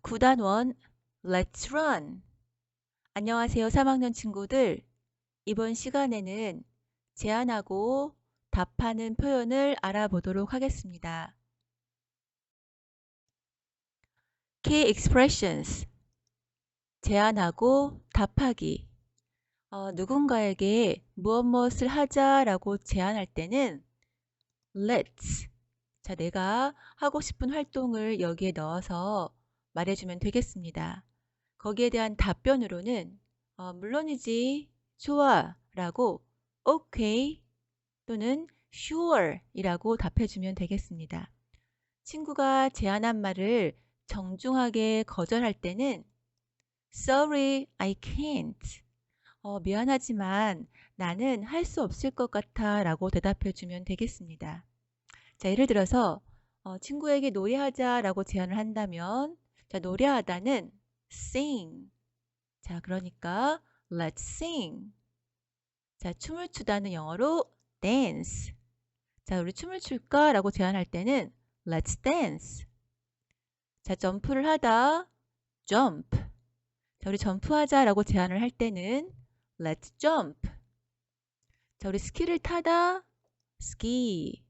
구단원 Let's run! 안녕하세요 3학년 친구들. 이번 시간에는 제안하고 답하는 표현을 알아보도록 하겠습니다. Key expressions 제안하고 답하기 어, 누군가에게 무엇 무엇을 하자라고 제안할 때는 Let's 자 내가 하고 싶은 활동을 여기에 넣어서 말해주면 되겠습니다. 거기에 대한 답변으로는 어, 물론이지, 좋아 라고 OK 또는 sure 이라고 답해주면 되겠습니다. 친구가 제안한 말을 정중하게 거절할 때는 Sorry, I can't. 어, 미안하지만 나는 할 수 없을 것 같아 라고 대답해 주면 되겠습니다. 자, 예를 들어서 어, 친구에게 노래하자 라고 제안을 한다면 자, 노래하다는 sing. 자, 그러니까 let's sing. 자, 춤을 추다는 영어로 dance. 자, 우리 춤을 출까? 라고 제안할 때는 let's dance. 자, 점프를 하다 jump. 자, 우리 점프하자 라고 제안을 할 때는 let's jump. 자, 우리 스키를 타다 ski.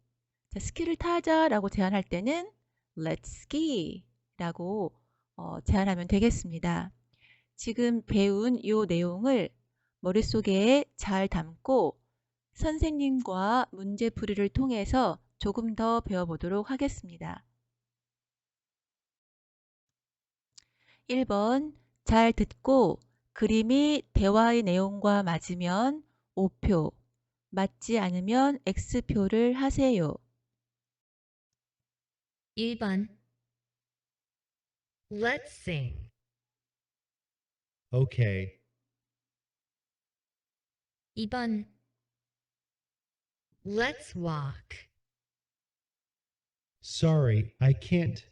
자, 스키를 타자 라고 제안할 때는 let's ski 라고 어, 제안하면 되겠습니다. 지금 배운 이 내용을 머릿속에 잘 담고 선생님과 문제 풀이를 통해서 조금 더 배워보도록 하겠습니다. 1번 잘 듣고 그림이 대화의 내용과 맞으면 O표, 맞지 않으면 X표를 하세요. 1번 Let's sing. Okay. 2번 Let's walk. Sorry, I can't.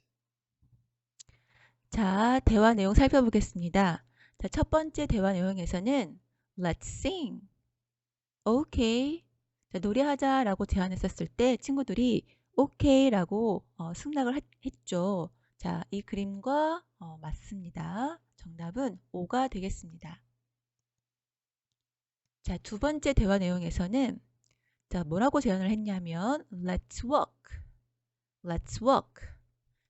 자, 대화 내용 살펴보겠습니다. 자, 첫 번째 대화 내용에서는 Let's sing. Okay. 자, 노래하자라고 제안했었을 때 친구들이 OK라고 어, 승낙을 했, 했죠. 자, 이 그림과 어, 맞습니다. 정답은 5가 되겠습니다. 자, 두 번째 대화 내용에서는 자, 뭐라고 제안을 했냐면 Let's walk. Let's walk.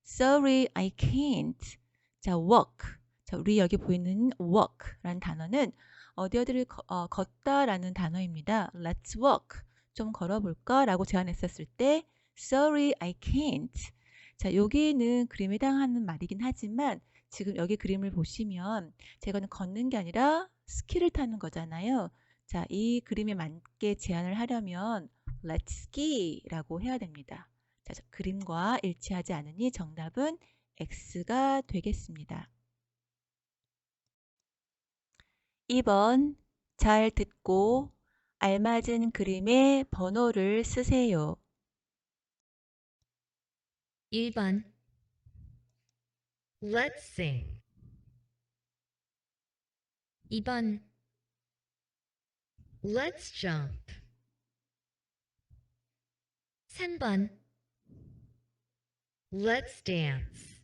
Sorry, I can't. 자, walk. 자, 우리 여기 보이는 walk라는 단어는 어디 어디를 거- 어, 걷다라는 단어입니다. Let's walk. 좀 걸어볼까? 라고 제안했었을 때 Sorry, I can't. 자, 여기는 그림에 해당하는 말이긴 하지만 지금 여기 그림을 보시면 제가는 걷는 게 아니라 스키를 타는 거잖아요. 자, 이 그림에 맞게 제안을 하려면 Let's ski라고 해야 됩니다. 자, 저 그림과 일치하지 않으니 정답은 X가 되겠습니다. 2번 잘 듣고 알맞은 그림의 번호를 쓰세요. 1번 Let's sing. 2번 Let's jump. 3번 Let's dance.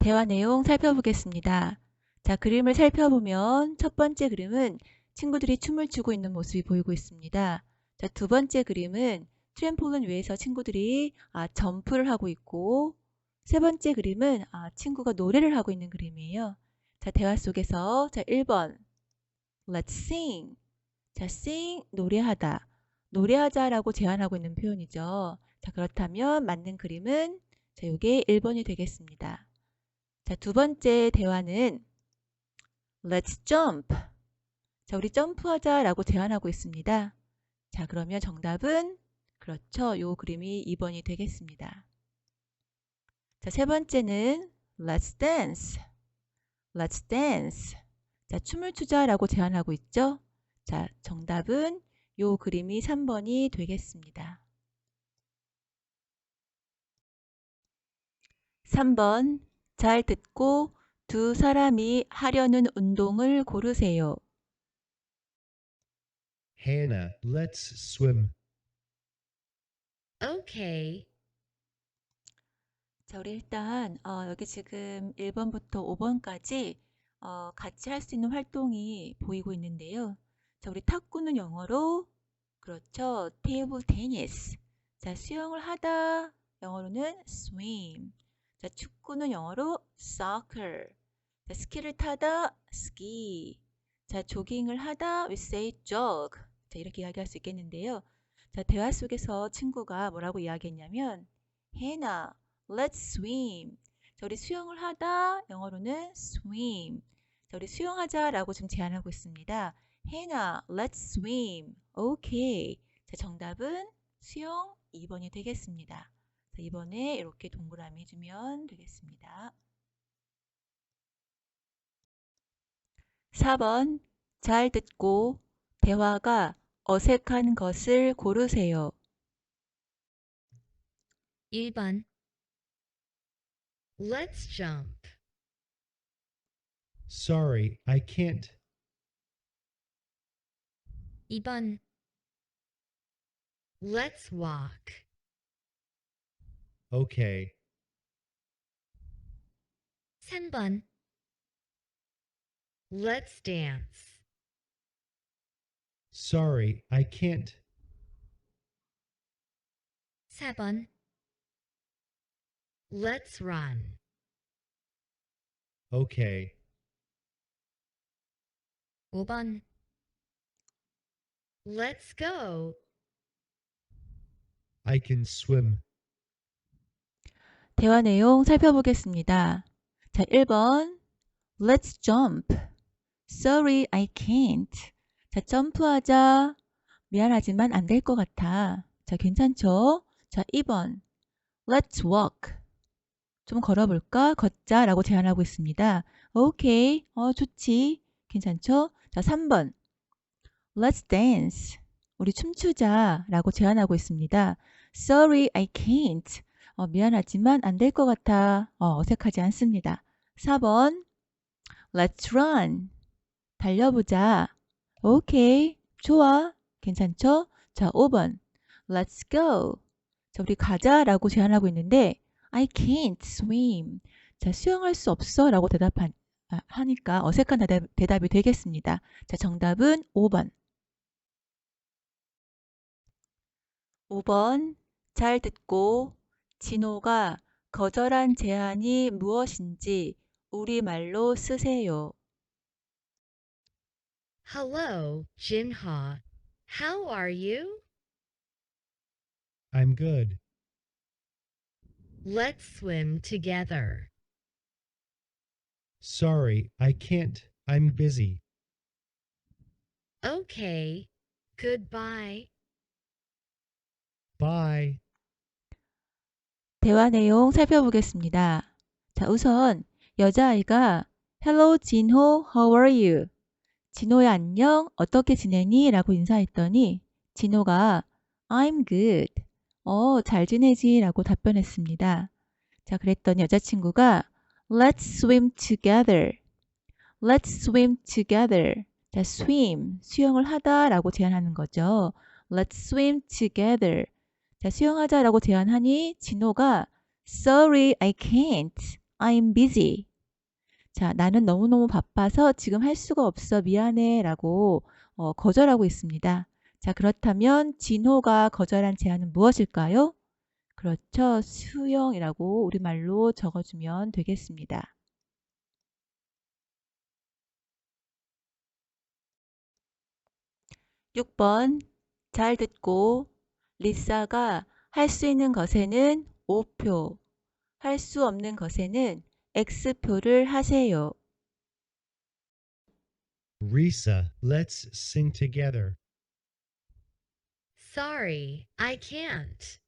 대화 내용 살펴보겠습니다. 자, 그림을 살펴보면 첫 번째 그림은 친구들이 춤을 추고 있는 모습이 보이고 있습니다. 자, 두 번째 그림은 트램폴린 위에서 친구들이 아, 점프를 하고 있고 세 번째 그림은 아, 친구가 노래를 하고 있는 그림이에요. 자, 대화 속에서 자, 1번 Let's sing. 자, sing 노래하다. 노래하자라고 제안하고 있는 표현이죠. 자, 그렇다면 맞는 그림은 자, 이게 1번이 되겠습니다. 자, 두 번째 대화는 Let's jump. 자, 우리 점프하자 라고 제안하고 있습니다. 자, 그러면 정답은 그렇죠. 요 그림이 2번이 되겠습니다. 자, 세 번째는 Let's dance. Let's dance. 자, 춤을 추자라고 제안하고 있죠. 자, 정답은 요 그림이 3번이 되겠습니다. 3번 잘 듣고 두 사람이 하려는 운동을 고르세요. Hannah, let's swim. Okay. 자, 우리 일단 어, 여기 지금 1번부터 5번까지 어, 같이 할 수 있는 활동이 보이고 있는데요. 자, 우리 탁구는 영어로 그렇죠. 테이블 테니스. 자, 수영을 하다 영어로는 swim. 자, 축구는 영어로 soccer. 자, 스키를 타다 ski. 자, 조깅을 하다 we say jog. 자, 이렇게 이야기할 수 있겠는데요. 자, 대화 속에서 친구가 뭐라고 이야기했냐면 해나 Let's swim. 자, 우리 수영을 하다 영어로는 swim. 자, 우리 수영하자라고 지금 제안하고 있습니다. 해나, let's swim. 오케이. 자, 정답은 수영 2번이 되겠습니다. 자, 2번에 이렇게 동그라미 해주면 되겠습니다. 4번. 잘 듣고 대화가 어색한 것을 고르세요. 1번. Let's jump. Sorry, I can't. 2번. Let's walk. Okay. 3번. Let's dance. Sorry, I can't. 4번. Let's run. Okay. 5번. Let's go. I can swim. 대화 내용 살펴보겠습니다. 자, 1번. Let's jump. Sorry, I can't. 자, 점프하자. 미안하지만 안 될 것 같아. 자, 괜찮죠? 자, 2번. Let's walk. 좀 걸어볼까? 걷자. 라고 제안하고 있습니다. 오케이. 어, 좋지. 괜찮죠? 자, 3번. Let's dance. 우리 춤추자. 라고 제안하고 있습니다. Sorry, I can't. 어, 미안하지만 안 될 것 같아. 어, 어색하지 않습니다. 4번. Let's run. 달려보자. 오케이. 좋아. 괜찮죠? 자, 5번. Let's go. 자, 우리 가자 라고 제안하고 있는데 I can't swim. 자, 수영할 수 없어 라고 대답한, 아, 하니까 어색한 대답, 대답 이 되겠습니다. 자, 정답은 5번. 5번. 잘 듣고 진호가 거절한 제안이 무엇인지 우리말로 쓰세요. Hello, Jinha. How are you? I'm good. Let's swim together. Sorry, I can't. I'm busy. Okay. Goodbye. Bye. 대화 내용 살펴보겠습니다. 자, 우선 여자아이가 Hello, 진호, how are you? 진호야, 안녕, 어떻게 지내니? 라고 인사했더니 진호가 I'm good. 어, 잘 지내지? 라고 답변했습니다. 자, 그랬더니 여자친구가 Let's swim together. Let's swim together. 자, swim, 수영을 하다 라고 제안하는 거죠. Let's swim together. 자, 수영하자 라고 제안하니 진호가 Sorry, I can't. I'm busy. 자, 나는 너무너무 바빠서 지금 할 수가 없어. 미안해. 라고 어, 거절하고 있습니다. 자, 그렇다면 진호가 거절한 제안은 무엇일까요? 그렇죠. 수영이라고 우리말로 적어주면 되겠습니다. 6번. 잘 듣고 리사가 할 수 있는 것에는 O표, 할 수 없는 것에는 X표를 하세요. Risa, let's sing together. Sorry, I can't.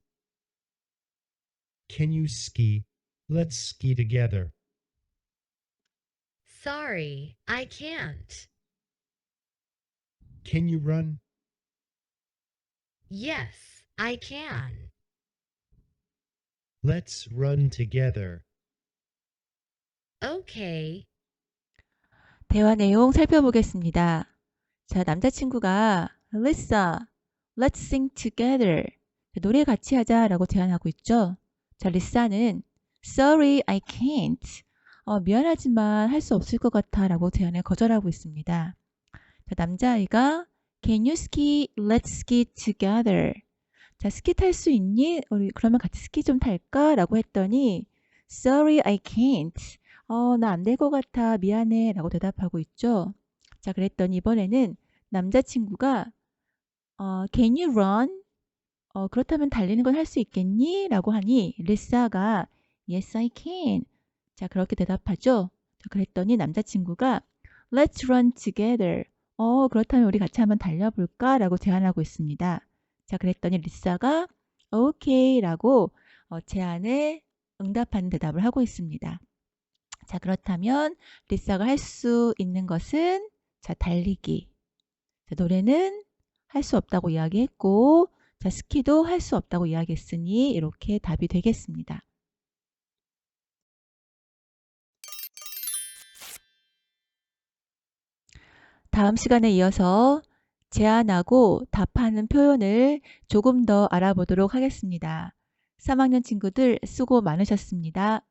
Can you ski? Let's ski together. Sorry, I can't. Can you run? Yes, I can. Let's run together. Okay. 대화 내용 살펴보겠습니다. 자, 남자친구가 Lisa, let's sing together. 자, 노래 같이 하자라고 제안하고 있죠. 자, 리사는 Sorry, I can't. 어, 미안하지만 할 수 없을 것 같아라고 제안을 거절하고 있습니다. 자, 남자아이가 Can you ski? Let's ski together. 자, 스키 탈 수 있니? 우리 그러면 같이 스키 좀 탈까?라고 했더니 Sorry, I can't. 어, 나 안 될 것 같아. 미안해. 라고 대답하고 있죠. 자, 그랬더니 이번에는 남자친구가 어, Can you run? 어, 그렇다면 달리는 건 할 수 있겠니? 라고 하니 리사가 Yes, I can. 자, 그렇게 대답하죠. 자, 그랬더니 남자친구가 Let's run together. 어, 그렇다면 우리 같이 한번 달려볼까? 라고 제안하고 있습니다. 자, 그랬더니 리사가 오케이 라고 어, 제안에 응답하는 대답을 하고 있습니다. 자, 그렇다면 리사가 할 수 있는 것은 자, 달리기. 자, 노래는 할 수 없다고 이야기했고, 자, 스키도 할 수 없다고 이야기했으니 이렇게 답이 되겠습니다. 다음 시간에 이어서 제안하고 답하는 표현을 조금 더 알아보도록 하겠습니다. 3학년 친구들 수고 많으셨습니다.